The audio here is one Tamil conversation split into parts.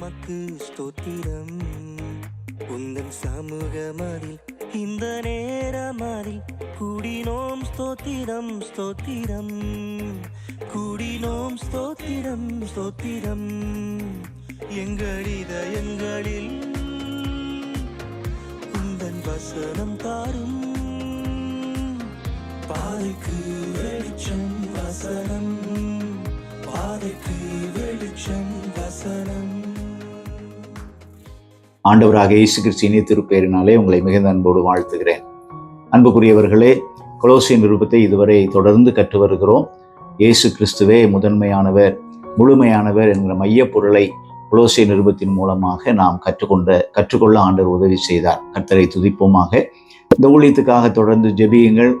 உமக்கு ஸ்தோத்திரம். உந்தன் சமூகமதில் இந்த நேரமதில் கூடினோம் ஸ்தோத்திரம் ஸ்தோத்திரம். கூடினோம் ஸ்தோத்திரம் ஸ்தோத்திரம். எங்கள் இதயங்களில் உந்தன் வசனம் தாரும். பாதைக்கு வெளிச்சம் வசனம். பாதைக்கு வெளிச்சம் வசனம். ஆண்டவராக இயேசு கிறிஸ்தினி திருப்பேறினாலே உங்களை மிகுந்த அன்போடு வாழ்த்துகிறேன். அன்புக்குரியவர்களே கொலோசிய நிருபத்தை இதுவரை தொடர்ந்து கற்று வருகிறோம். இயேசு கிறிஸ்துவே முதன்மையானவர் முழுமையானவர் என்கிற மையப் பொருளை குலோசிய நிருபத்தின் மூலமாக நாம் கற்றுக்கொண்ட கற்றுக்கொள்ள ஆண்டவர் உதவி செய்தார். கர்த்தரை துதிப்போமாக. இந்த ஊழியத்துக்காக தொடர்ந்து ஜெபியுங்கள்.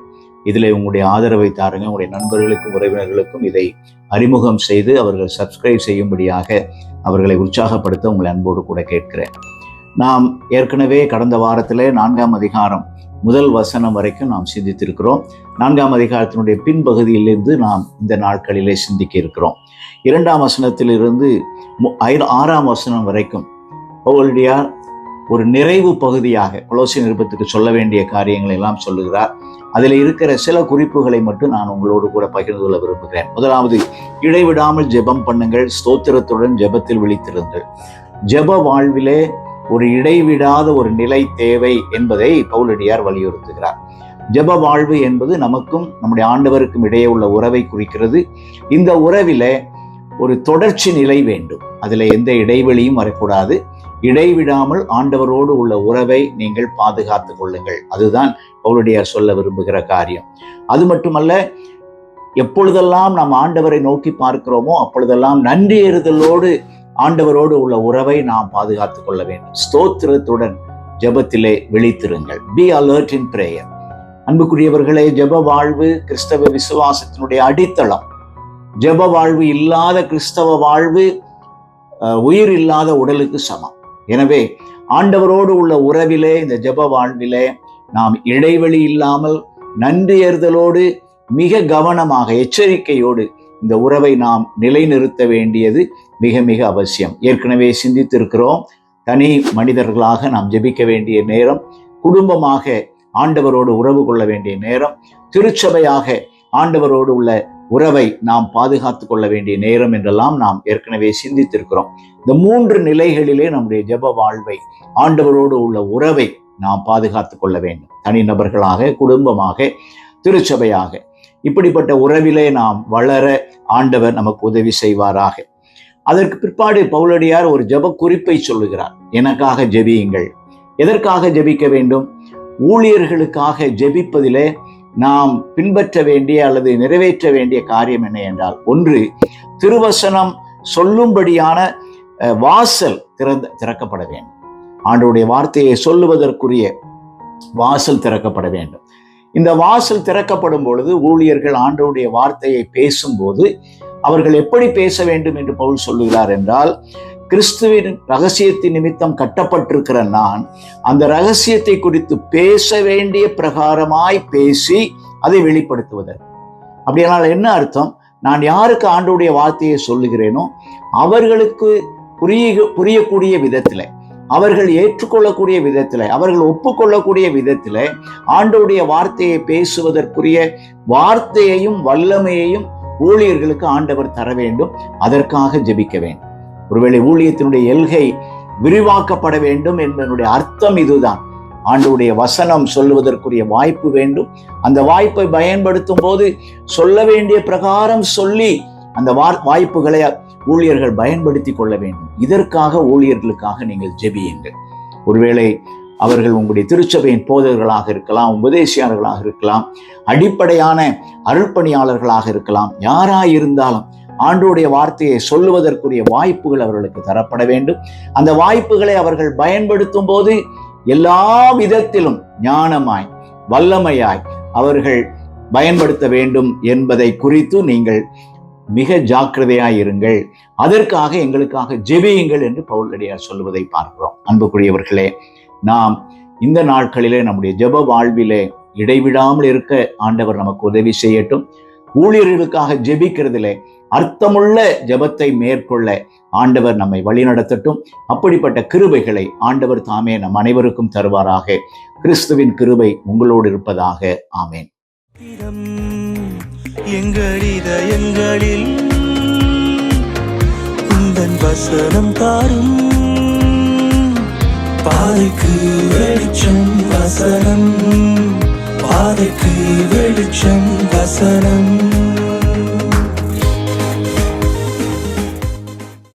இதில் உங்களுடைய ஆதரவை தாருங்க உங்களுடைய நண்பர்களுக்கும் உறவினர்களுக்கும் இதை அறிமுகம் செய்து அவர்கள் சப்ஸ்கிரைப் செய்யும்படியாக அவர்களை உற்சாகப்படுத்த உங்களை அன்போடு கூட கேட்கிறேன். நாம் ஏற்கனவே கடந்த வாரத்திலே நான்காம் அதிகாரம் முதல் வசனம் வரைக்கும் நாம் சிந்தித்திருக்கிறோம். நான்காம் அதிகாரத்தினுடைய பின்பகுதியிலிருந்து நாம் இந்த நாட்களிலே சிந்திக்க இருக்கிறோம் இரண்டாம் வசனத்திலிருந்து மு- ஐ- ஆறாம் வசனம் வரைக்கும் பவுலடியார் ஒரு நிறைவு பகுதியாக குலோசி நிருபத்துக்கு சொல்ல வேண்டிய காரியங்களை எல்லாம் சொல்லுகிறார். அதில் இருக்கிற சில குறிப்புகளை மட்டும் நான் உங்களோடு கூட பகிர்ந்து கொள்ள விரும்புகிறேன். முதலாவது இடைவிடாமல் ஜெபம் பண்ணுங்கள் ஸ்தோத்திரத்துடன் ஜெபத்தில் விழித்திருங்கள். ஜெப வாழ்விலே ஒரு இடைவிடாத ஒரு நிலை தேவை என்பதை பவுலடியார் வலியுறுத்துகிறார். ஜெப வாழ்வு என்பது நமக்கும் நம்முடைய ஆண்டவருக்கும் இடையே உள்ள உறவை குறிக்கிறது. இந்த உறவில ஒரு தொடர்ச்சி நிலை வேண்டும். அதில் எந்த இடைவெளியும் வரக்கூடாது. இடைவிடாமல் ஆண்டவரோடு உள்ள உறவை நீங்கள் பாதுகாத்து கொள்ளுங்கள். அதுதான் பவுலடியார் சொல்ல விரும்புகிற காரியம். அது மட்டுமல்ல எப்பொழுதெல்லாம் நாம் ஆண்டவரை நோக்கி பார்க்கிறோமோ அப்பொழுதெல்லாம் நன்றி எறுதலோடு ஆண்டவரோடு உள்ள உறவை நாம் பாதுகாத்து கொள்ள வேண்டும். ஸ்தோத்திரத்துடன் ஜெபத்திலே விழித்திருங்கள். பி அலர்ட் இன் பிரேயர் அன்புக்குரியவர்களே ஜெப வாழ்வு கிறிஸ்தவ விசுவாசத்தினுடைய அடித்தளம். ஜெப வாழ்வு இல்லாத கிறிஸ்தவ வாழ்வு உயிர் இல்லாத உடலுக்கு சமம். எனவே ஆண்டவரோடு உள்ள உறவிலே இந்த ஜெப வாழ்விலே நாம் இடைவெளி இல்லாமல் நன்றியறுதலோடு மிக கவனமாக எச்சரிக்கையோடு இந்த உறவை நாம் நிலைநிறுத்த வேண்டியது மிக மிக அவசியம். ஏற்கனவே சிந்தித்திருக்கிறோம். தனி மனிதர்களாக நாம் ஜெபிக்க வேண்டிய நேரம் குடும்பமாக ஆண்டவரோடு உறவு கொள்ள வேண்டிய நேரம் திருச்சபையாக ஆண்டவரோடு உள்ள உறவை நாம் பாதுகாத்து கொள்ள வேண்டிய நேரம் என்றெல்லாம் நாம் ஏற்கனவே சிந்தித்திருக்கிறோம். இந்த மூன்று நிலைகளிலே நம்முடைய ஜெப வாழ்வை ஆண்டவரோடு உள்ள உறவை நாம் பாதுகாத்து கொள்ள வேண்டும். தனிநபர்களாக குடும்பமாக திருச்சபையாக. இப்படிப்பட்ட உறவிலே நாம் வளர ஆண்டவர் நமக்கு உதவி செய்வாராக. அதற்கு பிற்பாடு பவுலடியார் ஒரு ஜப குறிப்பை சொல்லுகிறார். எனக்காக ஜெபியுங்கள். எதற்காக ஜெபிக்க வேண்டும்? ஊழியர்களுக்காக ஜெபிப்பதிலே நாம் பின்பற்ற வேண்டிய அல்லது நிறைவேற்ற வேண்டிய காரியம் என்ன என்றால் ஒன்று திருவசனம் சொல்லும்படியான வாசல் திறந்த திறக்கப்பட வேண்டும். ஆண்டோடைய வார்த்தையை சொல்லுவதற்குரிய வாசல் திறக்கப்பட வேண்டும். இந்த வாசல் திறக்கப்படும் பொழுது ஊழியர்கள் ஆண்டவுடைய வார்த்தையை பேசும்போது அவர்கள் எப்படி பேச வேண்டும் என்று பவுல் சொல்லுகிறார் என்றால் கிறிஸ்துவின் ரகசியத்தின் நிமித்தம் கட்டப்பட்டிருக்கிற நான் அந்த ரகசியத்தை குறித்து பேச வேண்டிய பிரகாரமாய் பேசி அதை வெளிப்படுத்துவதற்கு. அப்படியானால் என்ன அர்த்தம்? நான் யாருக்கு ஆண்டவுடைய வார்த்தையை சொல்லுகிறேனோ அவர்களுக்கு புரிய புரியக்கூடிய விதத்தில். அவர்கள் ஏற்றுக்கொள்ளக்கூடிய விதத்தில் அவர்கள் ஒப்புக்கொள்ளக்கூடிய விதத்தில் ஆண்டவருடைய வார்த்தையை பேசுவதற்குரிய வார்த்தையையும் வல்லமையையும் ஊழியர்களுக்கு ஆண்டவர் தர வேண்டும் அதற்காக ஜெபிக்க வேண்டும். ஒருவேளை ஊழியத்தினுடைய எல்கை விரிவாக்கப்பட வேண்டும் என்பதனுடைய அர்த்தம் இதுதான். ஆண்டவுடைய வசனம் சொல்லுவதற்குரிய வாய்ப்பு வேண்டும். அந்த வாய்ப்பை பயன்படுத்தும் போது சொல்ல வேண்டிய பிரகாரம் சொல்லி அந்த வாய்ப்புகளை ஊழியர்கள் பயன்படுத்தி கொள்ள வேண்டும். இதற்காக ஊழியர்களுக்காக நீங்கள் ஜெபியுங்கள். ஒருவேளை அவர்கள் உங்களுடைய திருச்சபையின் போதகர்களாக இருக்கலாம் உபதேசியாளர்களாக இருக்கலாம் அடிப்படையான அருள்பணியாளர்களாக இருக்கலாம் யாராக இருந்தாலும் ஆண்டோடைய வார்த்தையை சொல்லுவதற்குரிய வாய்ப்புகள் அவர்களுக்கு தரப்பட வேண்டும். அந்த வாய்ப்புகளை அவர்கள் பயன்படுத்தும் போது எல்லா விதத்திலும் ஞானமாய் வல்லமையாய் அவர்கள் பயன்படுத்த வேண்டும் என்பதை குறித்து நீங்கள் மிக ஜாக்கிரதையாய் இருங்கள் அதற்காக எங்களுக்காக ஜெபியுங்கள் என்று பவுலடியார் சொல்லுவதை பார்க்கிறோம். அன்புக்குரியவர்களே நாம் இந்த நாட்களிலே நம்முடைய ஜெப வாழ்விலே இடைவிடாமல் இருக்க ஆண்டவர் நமக்கு உதவி செய்யட்டும். ஊழியர்களுக்காக ஜெபிக்கிறதிலே அர்த்தமுள்ள ஜெபத்தை மேற்கொள்ள ஆண்டவர் நம்மை வழிநடத்தட்டும். அப்படிப்பட்ட கிருபைகளை ஆண்டவர் தாமே நம் அனைவருக்கும் தருவாராக. கிறிஸ்துவின் கிருபை உங்களோடு இருப்பதாக. ஆமேன். எங்கள் இதயங்களில் உந்தன் வசனம் தாரும் பாதைக்கு வெளிச்சம் வசனம். பாதைக்கு வெளிச்சம் வசனம்.